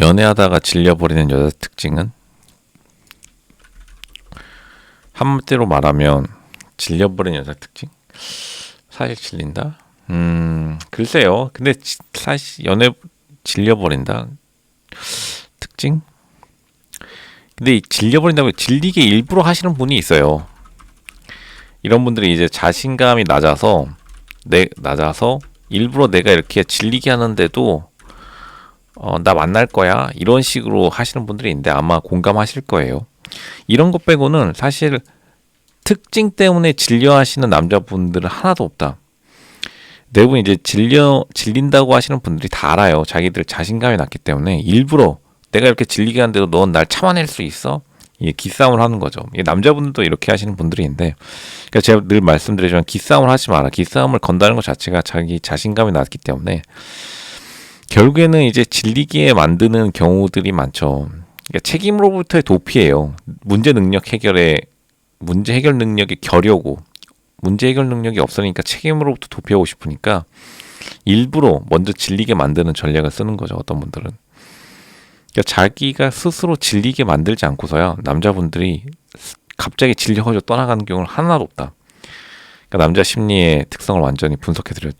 연애하다가 질려버리는 여자 특징은 한마디로 말하면 질려버리는 여자 특징? 사실 질린다? 음 글쎄요. 근데 지- 사실 연애 질려버린다 특징? 근데 이 질려버린다고 질리게 일부러 하시는 분이 있어요. 이런 분들이 이제 자신감이 낮아서 내 낮아서 일부러 내가 이렇게 질리게 하는데도 어, 나 만날 거야 이런 식으로 하시는 분들이 있는데 아마 공감하실 거예요. 이런 것 빼고는 사실 특징 때문에 질려하시는 남자분들은 하나도 없다. 대부분 이제 질려 질린다고 하시는 분들이 다 알아요. 자기들 자신감이 낮기 때문에 일부러 내가 이렇게 질리게 하는데도 넌 날 참아낼 수 있어? 이게 기싸움을 하는 거죠. 이게 남자분들도 이렇게 하시는 분들이 있는데, 그러니까 제가 늘 말씀드리지만 기싸움을 하지 마라. 기싸움을 건다는 것 자체가 자기 자신감이 낮기 때문에 결국에는 이제 질리게 만드는 경우들이 많죠. 그러니까 책임으로부터의 도피예요. 문제 능력 해결에 문제 해결 능력이 결여고 문제 해결 능력이 없으니까 책임으로부터 도피하고 싶으니까 일부러 먼저 질리게 만드는 전략을 쓰는 거죠. 어떤 분들은. 그러니까 자기가 스스로 질리게 만들지 않고서야 남자분들이 갑자기 질려가지고 떠나가는 경우는 하나도 없다. 그러니까 남자 심리의 특성을 완전히 분석해 드렸죠.